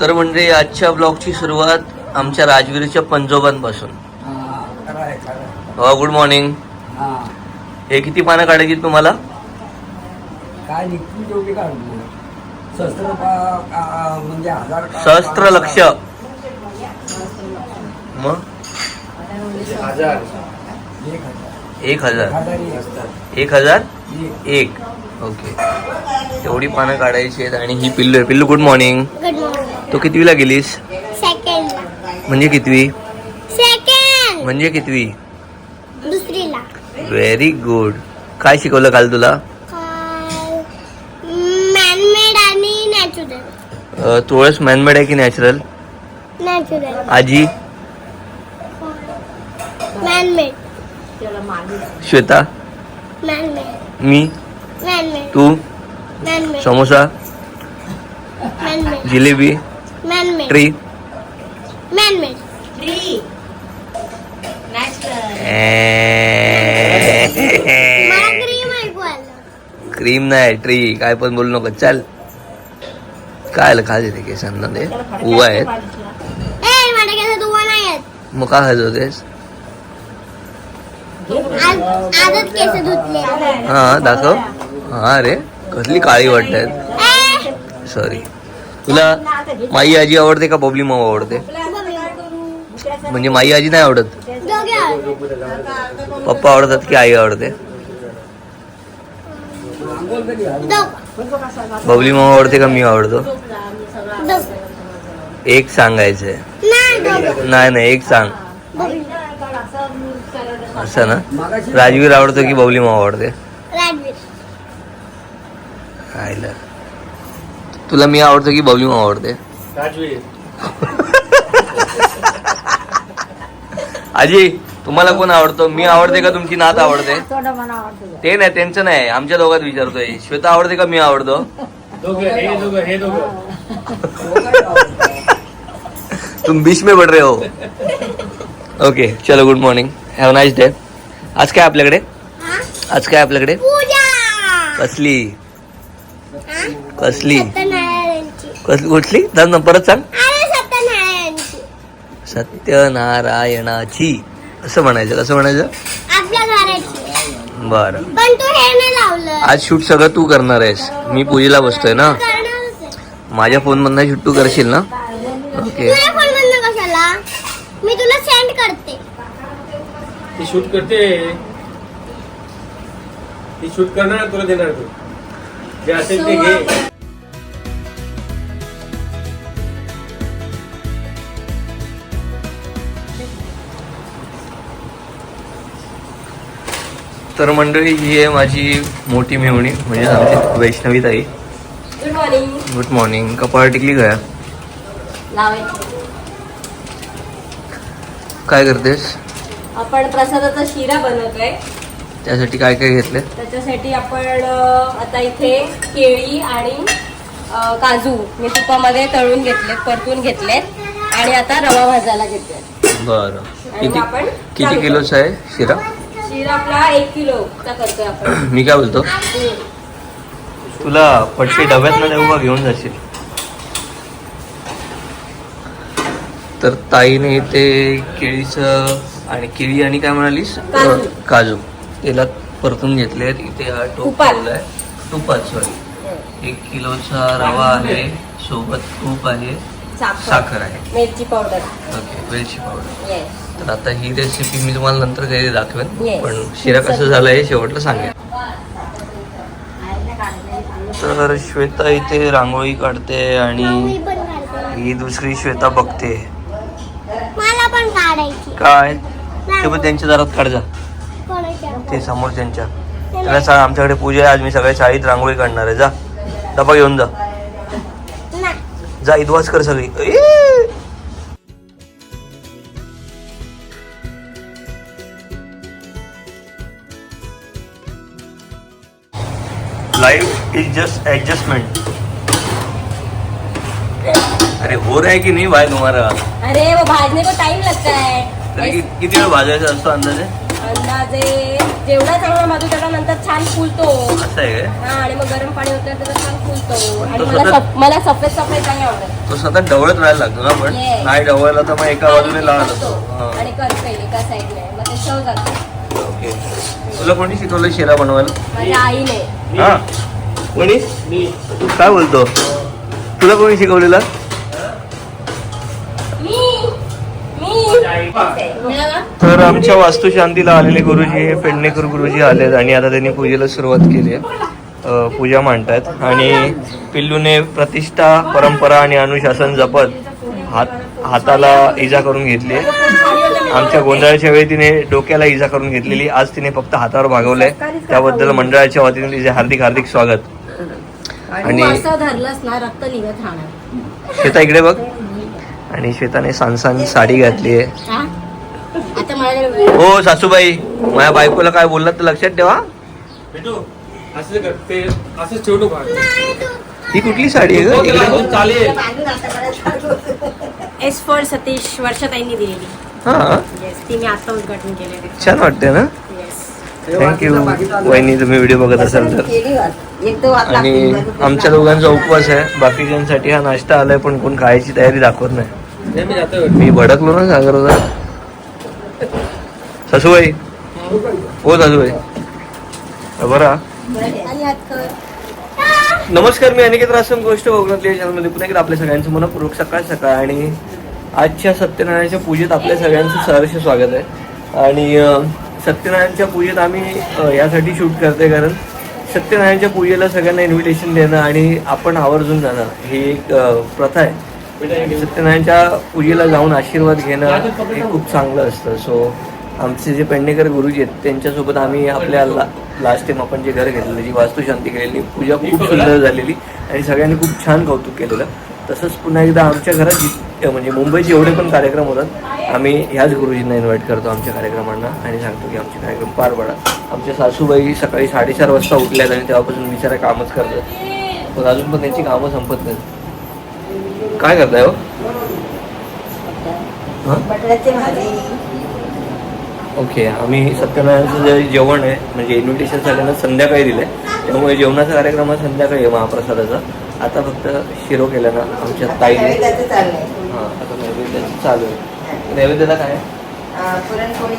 तर म्हणजे आजच्या ब्लॉगची सुरुवात आमच्या राजवीरच्या पंजोबांपासून. हा, गुड मॉर्निंग हा. हे. किती पानं काढायची तुम्हाला? काय निघतील तेवढी काढू शस्त्र पा- आ- म्हणजे हजार सहस्त्र लक्ष. मग? एक हजार. एक हजार. एक हजार एक. ओके. एवढी पानं काढायची आहेत आणि ही पिल्लू आहे. पिल्लू गुड मॉर्निंग तो कितवीला गेलीस? म्हणजे कितवी? सेकंड म्हणजे कितवी? व्हेरी गुड काय शिकवलं काल तुला? तुळस मॅनमेड आहे की नॅचरल आजी? मॅनमेड श्वेता? मॅनमेड मी? तू समोसा जिलेबी ट्री क्रीम नाही ट्री काय पण बोलू नको. चल. काय खाज येते केसांना ते? उभा आहेत. मग का हजवतेस आज आजच केस धुतले. हा दाखव. हा रे कसली काळी वाटत आहेत. सॉरी तुला माई आजी आवडते का बबली माऊ आवडते? म्हणजे माई आजी नाही आवडत? पप्पा आवडतात की आई आवडते? बबली माऊ आवडते का मी आवडतो? एक सांगायचंय. नाही नाही नाही एक सांग. असं ना? राजवीर आवडतो की बबली माऊ आवडते? आईला तुला मी आवडतो की बबली माऊ आवडते आजी तुम्हाला कोण आवडतो? मी आवडते का तुमची नात आवडते? ते नाही त्यांचं नाही. आमच्या दोघात विचारतोय. श्वेता आवडते का मी आवडतो? तुम बीच में पड रहे हो. ओके चलो good morning have nice day आज काय आपल्याकडे? हा? आज काय आपल्याकडे? पूजा! कसली? कसली? सत्यनारायणची. कसली कुठली? थांब ना, परत सांग. सत्यनारायणची. सत्यनारायणाची. असं म्हणायचं कसं म्हणायचं? आपल्या घराची. बरं. पण तू हे नाही लावलं. आज शूट सगळं तू करणार आहेस. मी पूजेला बसतोय ना. माझ्या फोन मधनं शूट तू करशील ना? ओके. मी तुला सेंड करते. ती शूट करते. ती शूट करणार तुला देणार तू. जे असेल ते घे. तर मंडळी ही आहे माझी मोठी मेहुणी म्हणजे आमची वैष्णवी ताई. गुड मॉर्निंग गुड मॉर्निंग कपाळ टिकली गया लावायची काय करतेस? आपण प्रसादाचा शिरा बनवतोय. त्यासाठी काय काय घेतले त्याच्यासाठी आपण आता इथे केळी आणि काजू मी तुपामध्ये तळून घेतलेत परतून घेतलेत आणि आता रवा भाजायला घेतले बरं. किती आपण किती किलोचा आहे शिरा? शिरा आपला एक किलोचा करतोय आपण. मी काय बोलतो? तुला पटके डब्यात न देऊ का घेऊन जाशील. तर ताईने इथे केळीचं आणि केळी आणि काय म्हणालीस? काजू. तेलात परतून घेतले आहेत. इथे हा टोप तुपात. ठेवलाय. तुपात सॉरी एक किलोचा रवा आहे. सोबत तूप आहे. साखर. आहे. मिरची पावडर. ओके वेलची पावडर. तर आता ही रेसिपी मी तुम्हाला नंतर काही दाखवेन. पण शिरा कसं झालं हे शेवटला सांगेन. तर श्वेता इथे रांगोळी काढते आणि ही दुसरी श्वेता बघते. मला पण काढायची. काय? ते पण त्यांच्या दारात काढ जा. ते समोर त्यांच्या. त्याला सांग आमच्याकडे पूजा आहे. आज मी सगळ्या शाळेत रांगोळी काढणार आहे. जा. डबा घेऊन जा. जा इदवास कर सगळी. ए! लाइफ इज जस्ट एडजस्टमेंट अरे हो रहा है कि नहीं भाई तुम्हारा? अरे वो भाजने को टाइम लगता है। किती वेळ भाजायचा असतो अंदाजे? अंदाजे जेवढा चांगला मधू तेवढा नंतर छान फुलतो. असं आहे काय? हा आणि मग गरम पाणी होतं त्याचा छान फुलतो. आणि तो मला सतत- सफ- मला सफेद सफेद नाही आवडत. तो सतत ढवळत राहायला लागतो ना पण? Yes. नाही ढवळला तर मग एका बाजूने होतो. फुलतो आणि करते एका साईडने. मग ते चव जाते. ओके. तुला कोणी शिकवलं शिरा बनवायला? माझ्या आईने. हा. कोणी? काय बोलतो? तुला कोणी शिकवलेलं? तर आमच्या वास्तुशांतीला आलेले गुरुजी हे पेडणेकर गुरुजी आलेत आणि आता त्यांनी पूजेला सुरुवात केली आहे. पूजा मांडतायत. आणि पिल्लूने प्रतिष्ठा परंपरा आणि अनुशासन जपत हात हाताला इजा करून घेतली आहे. आमच्या गोंधळाच्या वेळी तिने डोक्याला इजा करून घेतलेली. आज तिने फक्त हातावर भागवलंय. त्याबद्दल मंडळाच्या वतीने तिचे हार्दिक हार्दिक स्वागत. आणि धरलंच ना रक्त निघत राहणार. इकडे बघ. आणि श्वेताने सांसानी साडी घातली आहे. हा? हो सासूबाई माझ्या बायकोला काय बोललात तर लक्षात ठेवा. ही कुठली साडी आहे एस फॉर सतीश वर्षाताईंनी दिलेली. हा? येस ती मी आता उद्घाटन केलेली छान वाटते ना? थँक्यू वहिनी तुम्ही व्हिडिओ बघत असाल तर. आणि आमच्या दोघांचा उपवास आहे. बाकीच्यांसाठी हा नाश्ता आलाय पण कोण खायची तयारी दाखवत नाही. मी मी भडकलो ना सागर होता सासूबाई. हो सासूबाई. बरा. नमस्कार मी अनिकेत रासम गोष्ट कोकणातल्या चॅनलमध्ये पुन्हा एकदा आपल्या सगळ्यांचं मनपूर्वक सकाळ सकाळ आणि आजच्या सत्यनारायणच्या पूजेत आपल्या सगळ्यांचं सहर्ष स्वागत आहे. आणि सत्यनारायणच्या पूजेत आम्ही यासाठी शूट करतोय कारण सत्यनारायणच्या पूजेला सगळ्यांना इन्व्हिटेशन देणं आणि आपण आवर्जून जाणं ही एक प्रथा आहे. सत्यनारायणच्या पूजेला जाऊन आशीर्वाद घेणं हे खूप चांगलं असतं. सो आमचे जे पेडणेकर गुरुजी आहेत त्यांच्यासोबत आम्ही आपल्या ला लास्ट टाइम आपण जे घर घेतलेलं जी वास्तुशांती केलेली पूजा खूप सुंदर झालेली आणि सगळ्यांनी खूप छान कौतुक केलेलं. तसंच पुन्हा एकदा आमच्या घरात म्हणजे मुंबईचे जेवढे पण कार्यक्रम होतात आम्ही ह्याच गुरुजींना इन्व्हाइट करतो आमच्या कार्यक्रमांना आणि सांगतो की आमचे कार्यक्रम पार पडा. आमच्या सासूबाई सकाळी साडेचार वाजता उठल्यात आणि तेव्हापासून बिचारा कामच करतात. पण अजून पण त्यांची कामं संपत नाहीत. काय करताय हो? हां? बटाट्याची भाजी. ओके आम्ही सत्यनारायणचं जे जेवण आहे म्हणजे इन्व्हिटेशन सगळ्यांना संध्याकाळी दिलं आहे त्यामुळे जेवणाचा कार्यक्रम हा संध्याकाळी आहे महाप्रसादाचा. आता फक्त शिरो केला ना आमच्या ताईने. हां आता नैवेद्याचं चालू आहे. नैवेद्याला काय? पुरणपोळी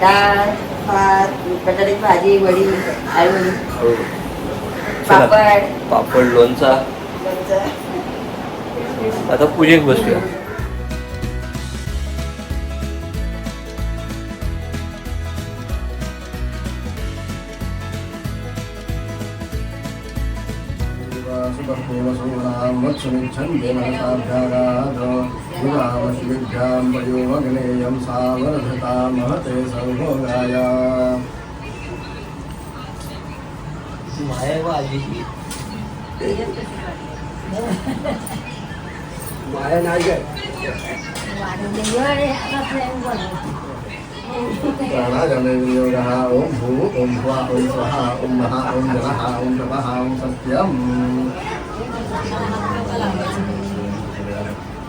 डाळ भात बटाट्याची भाजी वडी आळू हो. पापड. पापड लोणचा. लोणचं. आता पूजेक बसूया शिविभ्यां वयोमग्नेयं सावर्धता महते सौभोगाय माया Ngoài này kìa Ngoài này kìa Prana Janayogaha Om Bhu Om Hwa Om Swaha Om Maha Om Janaha Om Namaha Om Satyam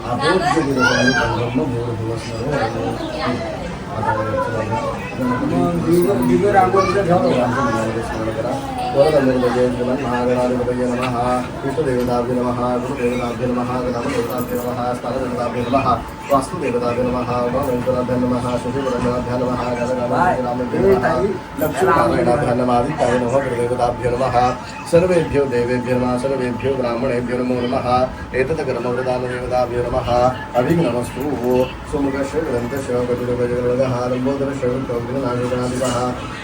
Abodhya Guru Brahma Bhura Bhuvasnaro महागणाधिपतये नमः इष्टदेवताभ्य नमः गुरुदेवताभ्य नमः गणामदेवताभ्य नमः स्थानदेवताभ्य नमः वास्तुदेवताभ्य नमः उमावेङ्कटाभ्य नमः शशिवरदाभ्य नमः गणगामदेवताभ्य लक्ष्मीनारायणाभ्य नमः आदित्याय नमः गुरुदेवताभ्य नमः सर्वेभ्यो देवेभ्यो नमः सर्वेभ्यो ब्राह्मणेभ्यो नमो नमः एतत् कर्मवृदानदेवताभ्यो नमः अभिघ्नमस्तु सुमुखस्य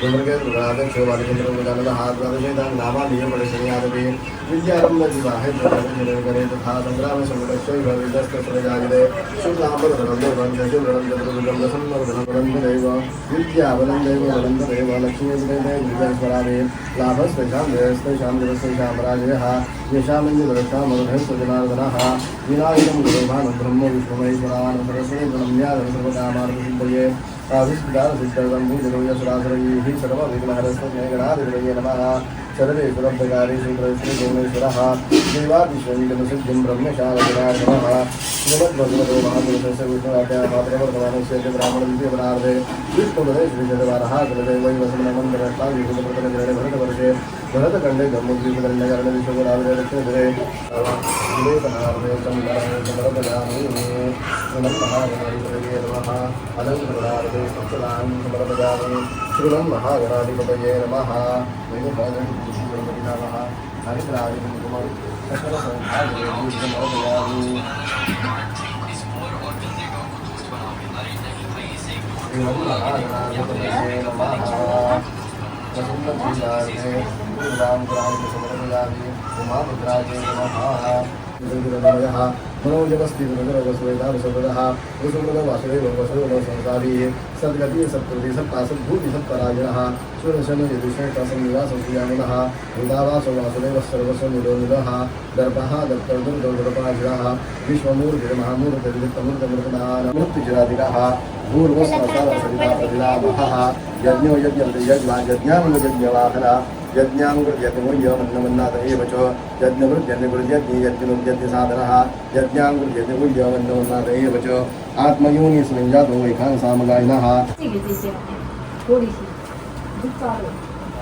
ग्रन्थस्य गजुरगजगरगः लम्बोदरस्य विद्यारम्भविवाहे प्रकरे तथा सङ्ग्रामे समुदस्य विभविदस्तसुरजागिरे शुक्लाम्बरधनं लक्ष्मीदेवे विद्यास्वरामे लाभस्तेषां देयस्तेषां दिवस्तेषां राजयः येषामञ्जुदरक्षां मरुधैस्तजनार्दनः विनायकं गुरुभानं ब्रह्म विष्णुमहेश्वरान् सरस्वती प्रणम्यादं सर्वकामार्थसिद्धये विष्णुदान सिद्धं भूजलोय सुरासुरैः सर्वविघ्नहरस्मै गणाधिपतये नमः सर्वेश्वरब्धकारे श्रीकृष्णगुणेश्वरः श्रीमद्भगवतो महापुरुषस्य च विष्णुपदे कुलदे वै भरतवर्षे भरतखण्डे नमः सत्सदां समर्पयामि श्रीमन् महागणाधिपतये नमः नमः सकलसंस्थापयामि श्रीमन् महागणाधिपतये नमः राम समर्पयामि उमामुद्राजे नमः गुरुगुरुदयः मनोजमस्ति गुरुगुरवसुवेदावसुगुरः वसुगुरवसुदेववसुगुरवसंसारिः सद्गतिः सत्कृति सत्पासद्भूति सत्परायणः सुरशन यदुषणकासंनिवासंक्रियानिलः वेदावासो वासुदेवः सर्वस्वनिरोनिलः दर्पः दत्तर्दुर्दौर्दपाजिरः विश्वमूर्तिर्महामूर्तिर्मृतमूर्तिजिरादिरः भूर्वस्वसरसरिता प्रतिलाभः यज्ञो यज्ञ यज्ञानुयज्ञवाहनः यज्ञाङ्ग यज्ञवाहन यज्ञाङ्गुर्यज्ञमुय्यमन्नमन्नाथ एव च यज्ञकृत्यज्ञकृत्यज्ञ यज्ञनुद्यज्ञ साधनः यज्ञाङ्गुर्यज्ञमुय्यमन्नमन्नाथ एव च आत्मयोनिस्मिन् जातो वैखांसामगायिनः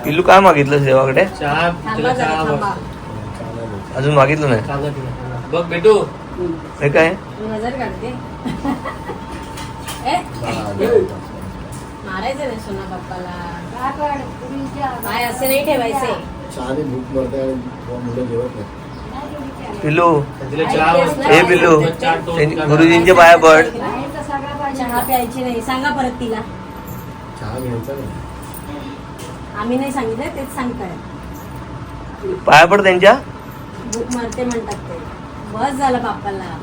पिल्लू काय मागितलं देवाकडे. अजून मागितलं नाही. बघ बेटू हे काय नजर काढते ए, मारायचं नाही सोना बाप्पाला. काय असे नाही ठेवायचे. चहाने भूक मरते आणि मुलं जेवत नाही. पिल्लू. हे पिल्लू. गुरुजींचे पाया पड. चहा प्यायची नाही. सांगा परत तिला. चहा घ्यायचा नाही. आम्ही नाही सांगितलं तेच सांगताय. पाया पड त्यांच्या. भूक मरते म्हणतात ते. बस झालं बाप्पाला.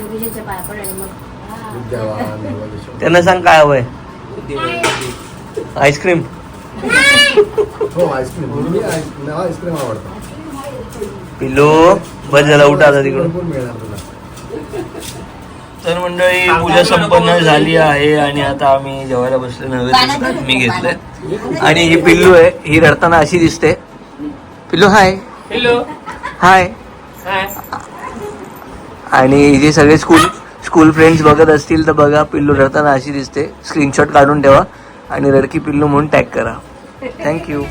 गुरुजींच्या पाया पड आणि मग. त्यांना सांग काय हवंय. आईस्क्रीम. हो आईस्क्रीम. मला आईस्क्रीम आवडतं. पिल्लू बस झाला उठा आता तिकडून भरपूर मिळणार तुला. तर मंडळी पूजा संपन्न झाली आहे आणि आता आम्ही जेवायला बसलो नव्हे मी घेतलंय. आणि ही पिल्लू आहे ही रडताना अशी दिसते. पिल्लू हाय. Hello hi. हाय. आणि जे सगळे स्कूल स्कूल फ्रेंड्स बघत असतील तर बघा पिल्लू रडताना अशी दिसते. स्क्रीनशॉट काढून ठेवा आणि रडकी पिल्लू म्हणून टॅग करा. थँक्यू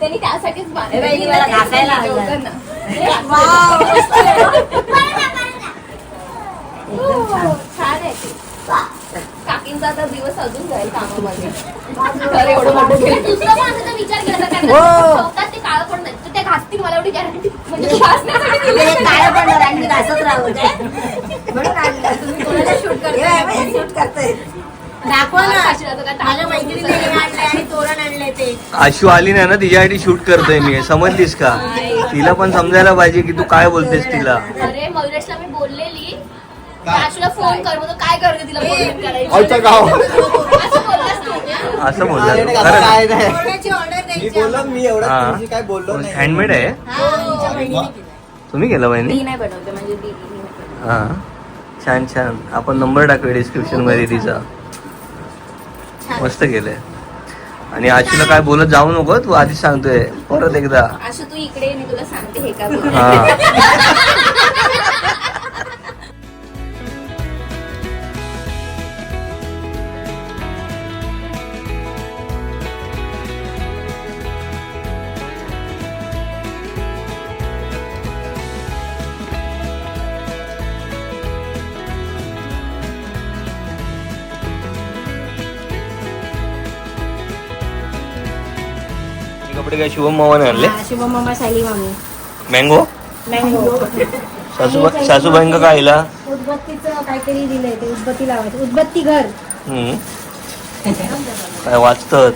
त्यांनी त्यासाठीच बाई, मला घासायला आणलं. छान आहे ते. काकींचा आता दिवस अजून जाईल कामामध्ये तर एवढं मोठं केलं. दुसरं पण आता विचार केला तर कारण ठेवतात ते काळं पण नाही तर ते घासतील मला एवढी गॅरंटी म्हणजे तू घासण्यासाठी दिले. काय पडणार आणि घासत राहू काय म्हणून आणलं. तुम्ही कोणाला shoot करताय? हे बाई, shoot करताय. दाखवा ना खाशील आता काय माझ्या मैत्रिणीने हे आणलंय आणि तोरण आणलंय ते आशू आली नाही ना तिच्यासाठी शूट करतोय मी समजलीस का तिला पण समजायला पाहिजे की तू काय बोलतेस तिला अरे मयुरेशला मी बोललेली आशूला फोन कर काय करते तिला फोन करायची असं बोललास तू ना? असं बोलला तू. खरं तोरणाची ऑर्डर द्यायची हा. हँडमेड आहे? हा, आमच्या बहिणीने केलं. तुम्ही केलं बहिणी? ती नाही बनवते म्हणजे दीदी हा. छान छान. आपण नंबर टाकूया डिस्क्रिप्शनमध्ये तिचा. मस्त केलंय. आणि आशीला काय बोलत जाऊ नको तू आधीच सांगतोय. परत एकदा. तू इकडे ये, मी तुला सांगते हे का बोल हा काय शुभम मामाने आणले शुभम मामा सायली मामी मँगो मँगो सासू सासूबाईंका काय आला उदबत्तीचं काहीतरी दिलंय ते उदबत्ती लावायचं उदबत्ती घर हम्म. काय वाचतात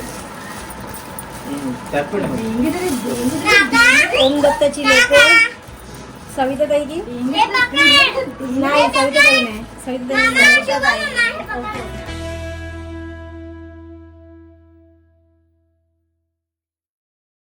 ओम दत्ताची सविताताई की नाही सविताताई नाही सविताताई नाही.